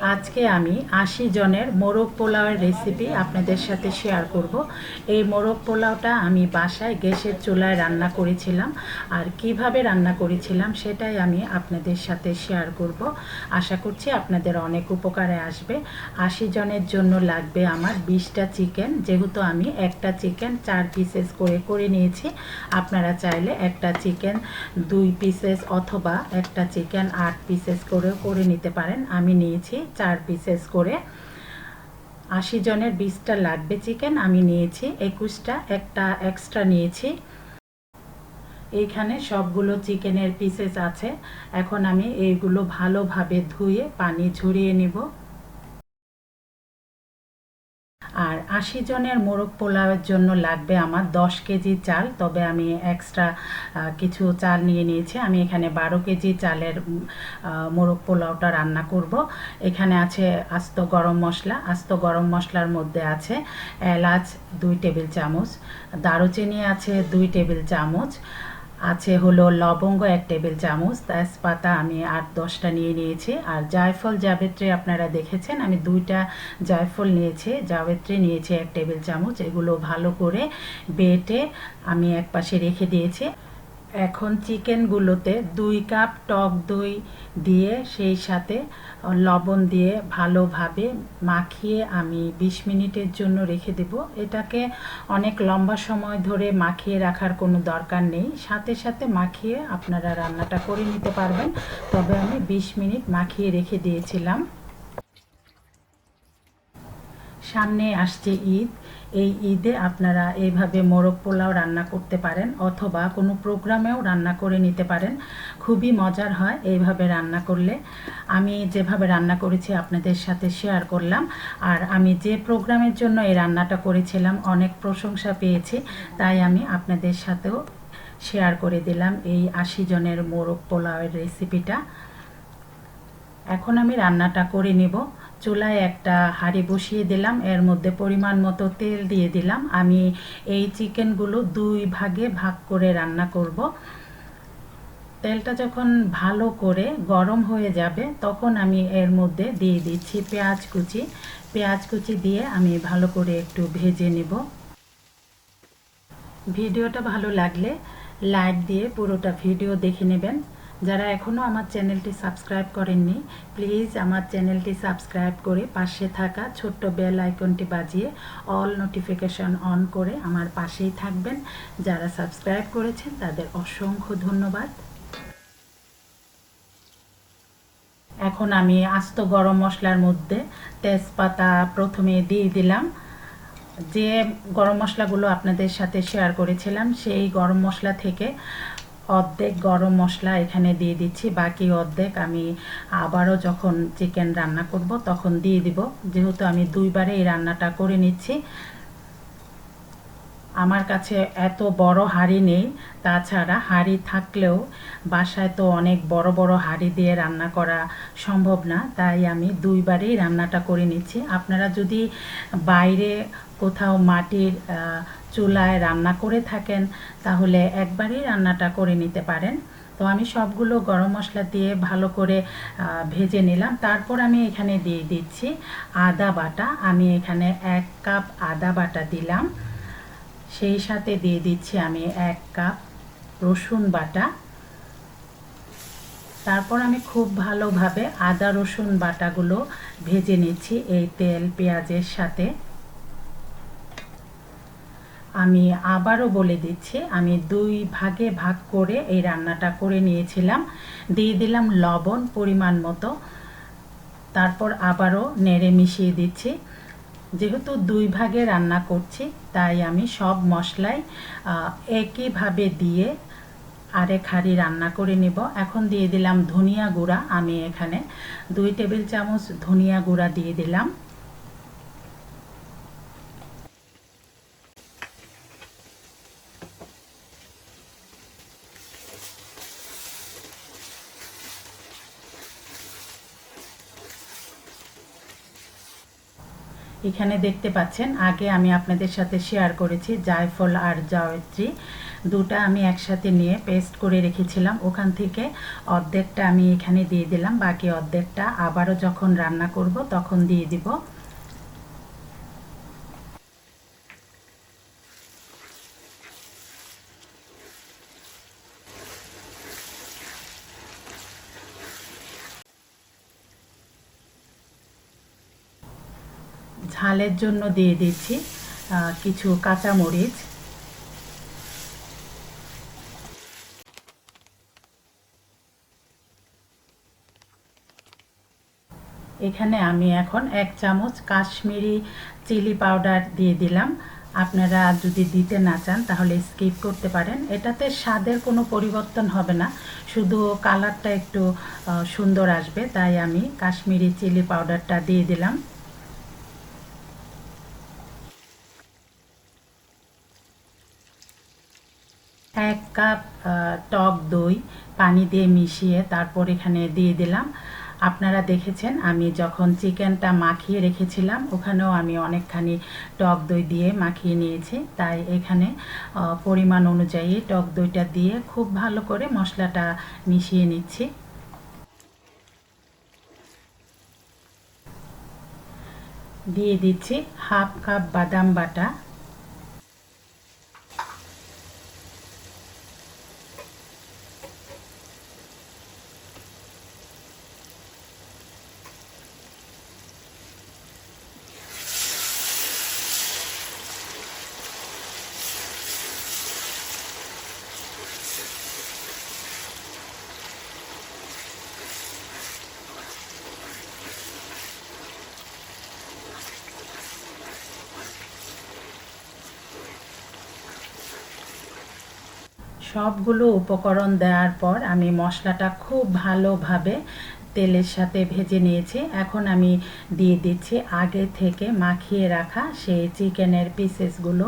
আজকে আমি আশি জনের মোরগ পোলাওয়ের রেসিপি আপনাদের সাথে শেয়ার করব। এই মোরগ পোলাওটা আমি বাসায় গ্যাসের চুলায় রান্না করেছিলাম। আর কীভাবে রান্না করেছিলাম সেটাই আমি আপনাদের সাথে শেয়ার করব। আশা করছি আপনাদের অনেক উপকারে আসবে। আশি জনের জন্য লাগবে আমার বিশটা চিকেন যেহেতু আমি একটা চিকেন চার পিসেস করে করে নিয়েছি। আপনারা চাইলে একটা চিকেন দুই পিসেস অথবা একটা চিকেন আট পিসেস করেও, করে নিতে পারেন। আমি নিয়েছি চার পিসেস করে। আশি জনের বিশটা লাগবে চিকেন আমি নিয়েছি একুশটা, একটা এক্সট্রা নিয়েছি। এইখানে সবগুলো চিকেনের পিসেস আছে। এখন আমি এইগুলো ভালোভাবে ধুয়ে, পানি ঝরিয়ে নিব। আশি জনের মোরগ পোলাওয়ের জন্য লাগবে আমার দশ কেজি চাল, তবে আমি এক্সট্রা কিছু চাল নিয়ে নিয়েছি। আমি এখানে বারো কেজি চালের মোরগ পোলাওটা রান্না করব। এখানে আছে আস্ত গরম মশলা। আস্ত গরম মশলার মধ্যে আছে এলাচ দুই টেবিল চামচ। দারুচিনি আছে দুই টেবিল চামচ। আছে হলো লবঙ্গ এক টেবিল চামচ, তেজপাতা আমি আট দশটা নিয়ে নিয়েছি, আর জায়ফল জাবেত্রী আপনারা দেখেছেন, আমি দুইটা জায়ফল নিয়েছি, জাবেত্রী নিয়েছি এক টেবিল চামচ, এগুলো ভালো করে বেটে আমি এক পাশে রেখে দিয়েছি। এখন চিকেনগুলোতে দুই কাপ টক দই দিয়ে সেই সাথে লবণ দিয়ে ভালোভাবে মাখিয়ে আমি ২০ মিনিটের জন্য রেখে দেব। এটাকে অনেক লম্বা সময় ধরে মাখিয়ে রাখার কোনো দরকার নেই। সাথে সাথে মাখিয়ে আপনারা রান্নাটা করে নিতে পারবেন। তবে আমি ২০ মিনিট মাখিয়ে রেখে দিয়েছিলাম। সামনে আসছে ঈদ। এই ঈদে আপনারা এইভাবে মোরগ পোলাও রান্না করতে পারেন অথবা কোনো প্রোগ্রামেও রান্না করে নিতে পারেন। খুবই মজার হয় এইভাবে রান্না করলে। আমি যেভাবে রান্না করেছি আপনাদের সাথে শেয়ার করলাম। আর আমি যে প্রোগ্রামের জন্য এই রান্নাটা করেছিলাম অনেক প্রশংসা পেয়েছি, তাই আমি আপনাদের সাথেও শেয়ার করে দিলাম এই আশি জনের মোরগ পোলাওয়ের রেসিপিটা। এখন আমি রান্নাটা করে নেব। চুলায় একটা হাঁড়ি বসিয়ে দিলাম। এর মধ্যে পরিমাণ মতো তেল দিয়ে দিলাম। আমি এই চিকেনগুলো দুই ভাগে ভাগ করে রান্না করব। তেলটা যখন ভালো করে গরম হয়ে যাবে, তখন আমি এর মধ্যে দিয়ে দিচ্ছি পেঁয়াজ কুচি। পেঁয়াজ কুচি দিয়ে আমি ভালো করে একটু ভেজে নেব। ভিডিওটা ভালো লাগলে লাইক দিয়ে পুরোটা ভিডিও দেখে নেবেন। যারা এখনও আমার চ্যানেলটি সাবস্ক্রাইব করেননি, প্লিজ আমার চ্যানেলটি সাবস্ক্রাইব করে পাশে থাকা ছোট্ট বেল আইকনটি বাজিয়ে অল নোটিফিকেশন অন করে আমার পাশেই থাকবেন। যারা সাবস্ক্রাইব করেছেন, তাদের অসংখ্য ধন্যবাদ। এখন আমি আস্ত গরম মশলার মধ্যে তেজপাতা প্রথমে দিয়ে দিলাম। যে গরম মশলাগুলো আপনাদের সাথে শেয়ার করেছিলাম, সেই গরম মশলা থেকে অর্ধেক গরম মশলা এখানে দিয়ে দিচ্ছি, বাকি অর্ধেক আমি আবারও যখন চিকেন রান্না করব তখন দিয়ে দিব। যেহেতু আমি দুইবারে এই রান্নাটা করে নিচ্ছি আমার কাছে এত বড় হাঁড়ি নেই। তাছাড়া হাঁড়ি থাকলেও বাসায় তো অনেক বড় বড় হাঁড়ি দিয়ে রান্না করা সম্ভব না, তাই আমি দুইবারেই রান্নাটা করে নিচ্ছি। আপনারা যদি বাইরে কোথাও মাটির চুলায় রান্না করে থাকেন, তাহলে একবারেই রান্নাটা করে নিতে পারেন। তো আমি সবগুলো গরম মশলা দিয়ে ভালো করে ভেজে নিলাম। তারপর আমি এখানে দিয়ে দিচ্ছি আদা বাটা। আমি এখানে এক কাপ আদা বাটা দিলাম। সেই সাথে দিয়ে দিচ্ছি আমি এক কাপ রসুন বাটা। তারপর আমি খুব ভালোভাবে আদা রসুন বাটাগুলো ভেজে নিচ্ছি এই তেল পেঁয়াজের সাথে। আমি আবারও বলে দিচ্ছি, আমি দুই ভাগে ভাগ করে এই রান্নাটা করে নিয়েছিলাম। দিয়ে দিলাম লবণ পরিমাণ মতো। তারপর আবারও নেড়ে মিশিয়ে দিচ্ছি। যেহেতু দুই ভাগে রান্না করছি, তাই আমি সব মশলাই একইভাবে দিয়ে আরেক হাঁড়ি রান্না করে নেব। এখন দিয়ে দিলাম ধনিয়া গুঁড়া। আমি এখানে দুই টেবিল চামচ ধনিয়া গুঁড়া দিয়ে দিলাম। এখানে দেখতে পাচ্ছেন, আগে আমি আপনাদের সাথে শেয়ার করেছি, জায়ফল আর জায়ত্রী। দুটা আমি একসাথে নিয়ে পেস্ট করে রেখেছিলাম। ওখান থেকে অর্ধেকটা আমি এখানে দিয়ে দিলাম, বাকি অর্ধেকটা আবারও যখন রান্না করব তখন দিয়ে দিব। ঝালের জন্য দিয়ে দিচ্ছি কিছু কাঁচামরিচ। এখানে আমি এখন এক চামচ কাশ্মীরি চিলি পাউডার দিয়ে দিলাম। আপনারা যদি দিতে না চান, তাহলে স্কিপ করতে পারেন। এটাতে স্বাদের কোনো পরিবর্তন হবে না, শুধু কালারটা একটু সুন্দর আসবে। তাই আমি কাশ্মীরি চিলি পাউডারটা দিয়ে দিলাম। এক কাপ টক দই পানি দিয়ে মিশিয়ে তারপর এখানে দিয়ে দিলাম। আপনারা দেখেছেন, আমি যখন চিকেনটা মাখিয়ে রেখেছিলাম, ওখানেও আমি অনেকখানি টক দই দিয়ে মাখিয়ে নিয়েছি। তাই এখানে পরিমাণ অনুযায়ী টক দইটা দিয়ে খুব ভালো করে মশলাটা মিশিয়ে নিচ্ছি। দিয়ে দিচ্ছি হাফ কাপ বাদাম বাটা। সবগুলো উপকরণ দেওয়ার পর আমি মশলাটা খুব ভালোভাবে তেলের সাথে ভেজে নিয়েছি। এখন আমি দিয়ে দিচ্ছি আগে থেকে মাখিয়ে রাখা সেই চিকেনের পিসেসগুলো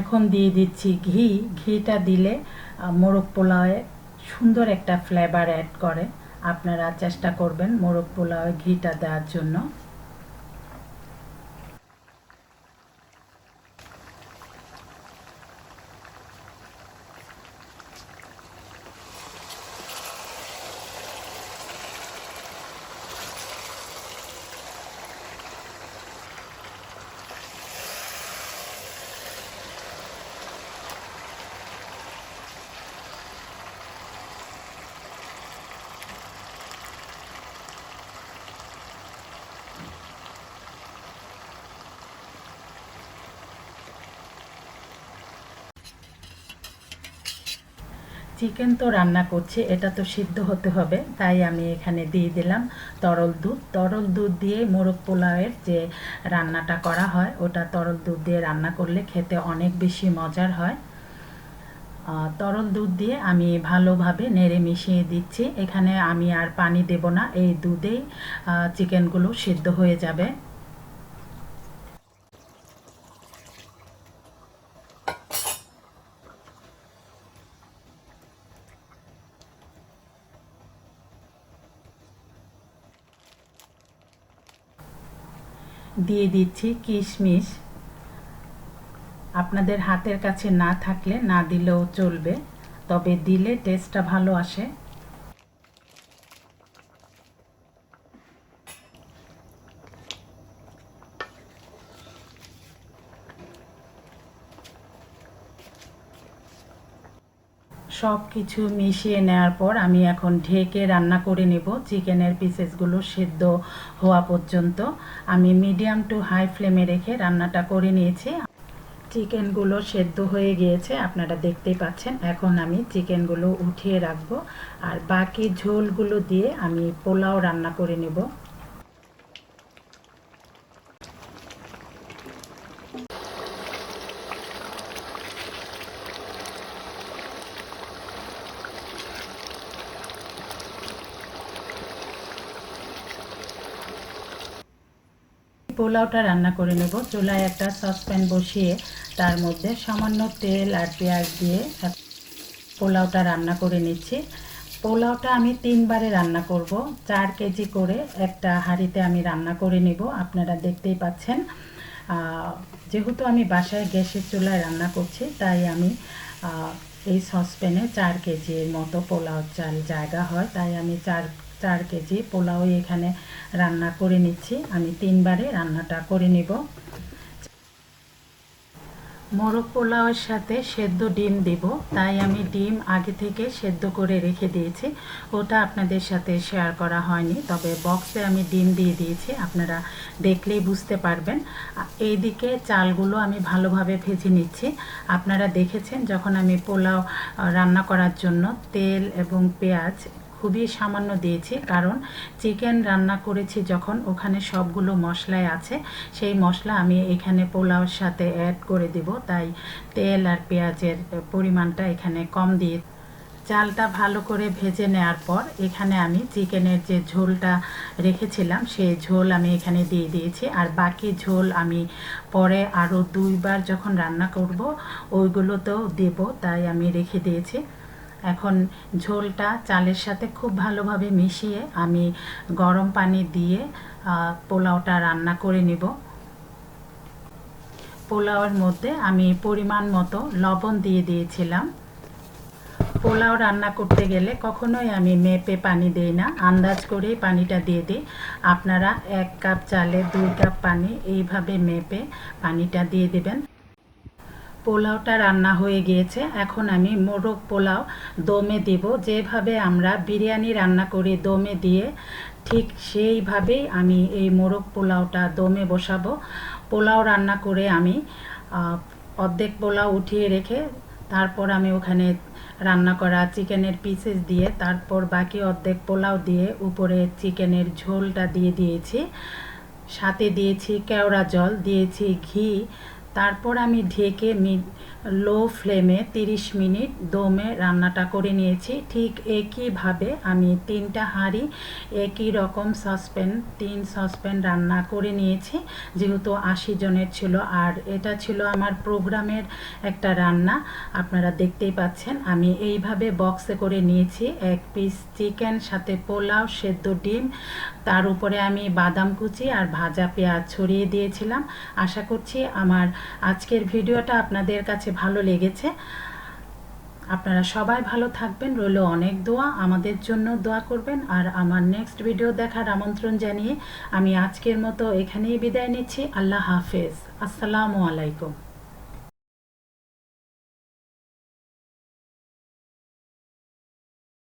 এখন দিয়ে দিচ্ছি ঘি। ঘিটা দিলে মোরগ পোলাওয়ে সুন্দর একটা ফ্লেভার অ্যাড করে। আপনারা চেষ্টা করবেন মোরগ পোলাওয়ে ঘিটা দেওয়ার জন্য। চিকেন তো রান্না করছি, এটা তো সিদ্ধ হতে হবে, তাই আমি এখানে দিয়ে দিলাম তরল দুধ। তরল দুধ দিয়ে মোরগ পোলাওয়ের যে রান্নাটা করা হয়, ওটা তরল দুধ দিয়ে রান্না করলে খেতে অনেক বেশি মজার হয়। তরল দুধ দিয়ে আমি ভালোভাবে নেড়ে মিশিয়ে দিচ্ছি। এখানে আমি আর পানি দেব না, এই দুধেই চিকেনগুলো সিদ্ধ হয়ে যাবে। দিয়ে দিচ্ছি কিশমিশ। আপনাদের হাতের কাছে না থাকলে না দিলেও চলবে, তবে দিলে টেস্টটা ভালো আসে। সব কিছু মিশিয়ে নেওয়ার পর আমি এখন ঢেকে রান্না করে নেব। চিকেনের পিসেসগুলো সেদ্ধ হওয়া পর্যন্ত। আমি মিডিয়াম টু হাই ফ্লেমে রেখে রান্নাটা করে নিয়েছি। চিকেনগুলো সেদ্ধ হয়ে গিয়েছে, আপনারা দেখতেই পাচ্ছেন। এখন আমি চিকেনগুলো উঠিয়ে রাখব। আর বাকি ঝোলগুলো দিয়ে আমি পোলাও রান্না করে নেব। পোলাওটা রান্না করে নেব। চুলায় একটা সসপ্যান বসিয়ে তার মধ্যে সামান্য তেল আর পেঁয়াজ দিয়ে পোলাওটা রান্না করে নিচ্ছি। পোলাওটা আমি তিনবারে রান্না করব। চার কেজি করে একটা হাঁড়িতে আমি রান্না করে নেব। আপনারা দেখতেই পাচ্ছেন। যেহেতু আমি বাসায় গ্যাসের চুলায় রান্না করছি, তাই আমি এই সসপ্যানে চার কেজির মতো পোলাও চাল জায়গা হয়। তাই আমি চার চার কেজি পোলাও এখানে রান্না করে নিচ্ছি। আমি তিনবারে রান্নাটা করে নিব। মোরগ পোলাওয়ের সাথে সেদ্ধ ডিম দেব। তাই আমি ডিম আগে থেকে সেদ্ধ করে রেখে দিয়েছি। ওটা আপনাদের সাথে শেয়ার করা হয়নি, তবে বক্সে আমি ডিম দিয়ে দিয়েছি। আপনারা দেখলেই বুঝতে পারবেন। এইদিকে চালগুলো আমি ভালোভাবে ভেজে নিচ্ছি। আপনারা দেখেছেন যখন আমি পোলাও রান্না করার জন্য তেল এবং পেঁয়াজ খুবই সামান্য দিয়েছি, কারণ চিকেন রান্না করেছি যখন ওখানে সবগুলো মশলাই আছে, সেই মশলা আমি এখানে পোলাওর সাথে অ্যাড করে দিব। তাই তেল আর পেঁয়াজের পরিমাণটা এখানে কম দিয়ে চালটা ভালো করে ভেজে নেওয়ার পর এখানে আমি চিকেনের যে ঝোলটা রেখেছিলাম, সেই ঝোল আমি এখানে দিয়ে দিয়েছি। আর বাকি ঝোল আমি পরে আরও দুইবার যখন রান্না করব, ওইগুলোতেও দেব, তাই আমি রেখে দিয়েছি। এখন ঝোলটা চালের সাথে খুব ভালোভাবে মিশিয়ে আমি গরম পানি দিয়ে পোলাওটা রান্না করে নিব। পোলাওয়ের মধ্যে আমি পরিমাণ মতো লবণ দিয়ে দিয়েছিলাম। পোলাও রান্না করতে গেলে কখনোই আমি মেপে পানি দিই না, আন্দাজ করেই পানিটা দিয়ে দিই। আপনারা এক কাপ চালে দুই কাপ পানি এইভাবে মেপে পানিটা দিয়ে দিবেন। পোলাওটা রান্না হয়ে গিয়েছে। এখন আমি মোরগ পোলাও দমে দিব। যেভাবে আমরা বিরিয়ানি রান্না করি দমে দিয়ে, ঠিক সেইভাবেই আমি এই মোরগ পোলাওটা দমে বসাবো। পোলাও রান্না করে আমি অর্ধেক পোলাও উঠিয়ে রেখে, তারপর আমি ওখানে রান্না করা চিকেনের পিসেস দিয়ে, তারপর বাকি অর্ধেক পোলাও দিয়ে উপরে চিকেনের ঝোলটা দিয়ে দিয়েছি। সাথে দিয়েছি কেওড়া জল, দিয়েছি ঘি তারপর আমি ঢেকে মি লো ফ্লেমে 30 মিনিট দমে রান্নাটা করে নিয়েছি। ঠিক একইভাবে আমি তিনটা হাঁড়ি একই রকম সসপ্যান তিন সসপ্যান রান্না করে নিয়েছি, যেহেতু আশি জনের ছিল। আর এটা ছিল আমার প্রোগ্রামের একটা রান্না, আপনারা দেখতেই পাচ্ছেন। আমি এইভাবে বক্সে করে নিয়েছি, এক পিস চিকেন সাথে পোলাও, সেদ্ধ ডিম, তার উপরে আমি বাদাম কুচি আর ভাজা পেঁয়াজ ছড়িয়ে দিয়েছিলাম। আশা করছি আমার আজকের ভিডিওটা আপনাদের কাছে ভালো লেগেছে। আপনারা সবাই ভালো থাকবেন, রইল অনেক দোয়া। আমাদের জন্য দোয়া করবেন। আর আমার নেক্সট ভিডিও দেখার আমন্ত্রণ জানিয়ে আমি আজকের মতো এখানেই বিদায় নিচ্ছি। আল্লাহ হাফেজ। আসসালামু আলাইকুম।